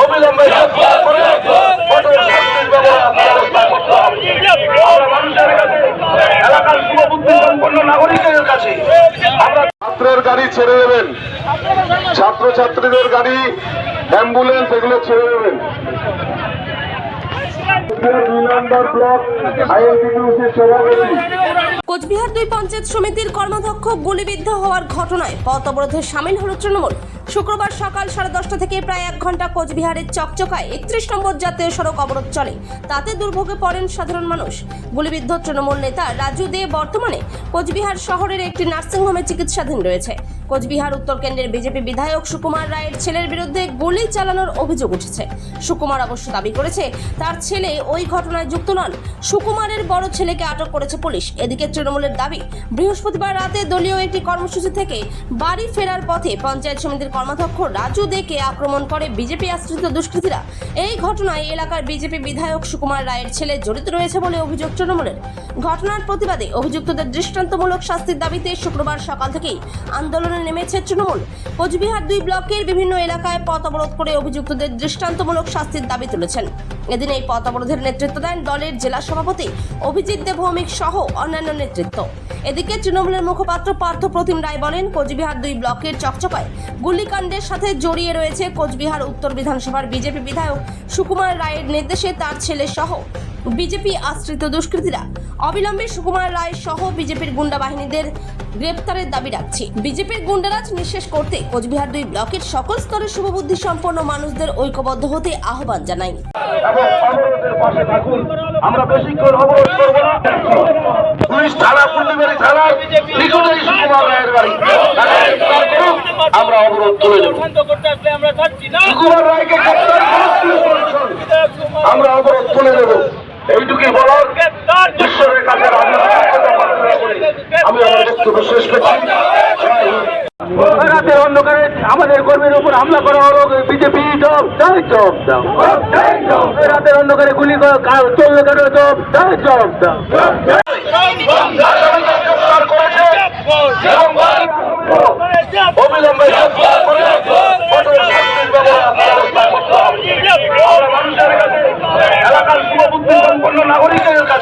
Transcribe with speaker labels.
Speaker 1: অবিলম্বে এলাকার শুভবুদ্ধি সম্পন্ন কাছে আমরা ছাত্রের গাড়ি ছেড়ে দেবেন। ছাত্র ছাত্রীদের গাড়ি অ্যাম্বুলেন্স এগুলো ছেড়ে দেবেন।
Speaker 2: কোচবিহার দুই পঞ্চায়েত সমিতির কর্মাধ্যক্ষ গুলিবিদ্ধ হওয়ার ঘটনায় পথ অবরোধে সামিল হল তৃণমূল। শুক্রবার সকাল সাড়ে দশটা থেকে প্রায় এক ঘণ্টা কোচবিহারের চকচকায় একত্রিশ নম্বর জাতীয় সড়ক অবরোধ চলে। তাতে দুর্ভোগে পড়েন সাধারণ মানুষ। গুলিবিদ্ধ তৃণমূল নেতা রাজু দে বর্তমানে কোচবিহার শহরের একটি নার্সিংহোমে চিকিৎসাধীন রয়েছে। কোচবিহার উত্তর কেন্দ্রের বিজেপি বিধায়ক সুকুমার রায়ের ছেলের বিরুদ্ধে গুলি চালানোর অভিযোগ উঠেছে। সুকুমার অবশ্য দাবি করেছে, তার ছেলে ওই ঘটনায় যুক্ত নন। সুকুমারের বড় ছেলেকে আটক করেছে পুলিশ। এদিকে তৃণমূলের দাবি, বৃহস্পতিবার রাতে দলীয় একটি কর্মসূচি থেকে বাড়ি ফেরার পথে পঞ্চায়েত সমিতির কর্মাধ্যক্ষ রাজু দেকে আক্রমণ করে বিজেপি আশ্রিত দুষ্কৃতীরা। এই ঘটনায় এলাকার বিজেপি বিধায়ক সুকুমার রায়ের ছেলে জড়িত রয়েছে বলে অভিযোগ তৃণমূলের। ঘটনার প্রতিবাদে অভিযুক্তদের দৃষ্টান্তমূলক শাস্তির দাবিতে শুক্রবার সকাল থেকেই আন্দোলনে নেমেছে তৃণমূল। কোচবিহার দুই ব্লকের বিভিন্ন এলাকায় পথ অবরোধ করে অভিযুক্তদের দৃষ্টান্তমূলক শাস্তির দাবি তুলেছেন। এদিন এই পথ অবরোধের নেতৃত্ব দেন দলের জেলা সভাপতি অভিজিৎ দেব ভৌমিক সহ অন্যান্য নেতৃত্ব। এদিকে তৃণমূলের মুখপাত্র পার্থ প্রতিম রায় বলেন, কোচবিহার দুই ব্লকের চকচকায় গুলিকাণ্ডের সাথে জড়িয়ে রয়েছে কোচবিহার উত্তর বিধানসভার বিজেপি বিধায়ক সুকুমার রায়ের নির্দেশে তার ছেলে সহ বিজেপি আশ্রিত দুষ্কৃতীরা। অবিলম্বে সুকুমার রায় সহ বিজেপির গুন্ডা বাহিনীদের গ্রেপ্তারের দাবি রাখছে। বিজেপির গুন্ডারাজ নিঃশেষ করতে কোচবিহার দুই ব্লকের সকল স্তরের শুভবুদ্ধি সম্পন্ন মানুষদের ঐক্যবদ্ধ হতে আহ্বান জানাই।
Speaker 1: আমরা করব পুলিশ থানা পুন্ডিবাড়ি থানায় নিকটেই সুকুমার রায়ের বাড়ি তারা গ্রেফতার করুক, আমরা অবরোধ তুলে দেবো
Speaker 3: আমরা
Speaker 1: সুকুমার রায়কে অবরোধ তুলে দেবো। এইটুকুই বলার। ঈশ্বরের কাছে আমি আমি আমার বক্তব্য শেষ করছি।
Speaker 4: রাতের অন্ধকারে আমাদের কর্মীর উপর হামলা করা হলো বিজেপি জব তাই জব দাও রাতের অন্ধকারে গুলি চলল কেন? জব তাই জব দাও
Speaker 1: আসামিদের গ্রেফতার করেছে এবং অবিলম্বে গ্রেফতার করে কঠোর শাস্তির ব্যবস্থা করতে হবে। আমরা মানুষের কাছে এলাকার শুভবুদ্ধি সম্পন্ন নাগরিকের কাছে আমরা
Speaker 4: হুঁশিয়ার হবে না বন্ধু মাতরম
Speaker 1: জন্য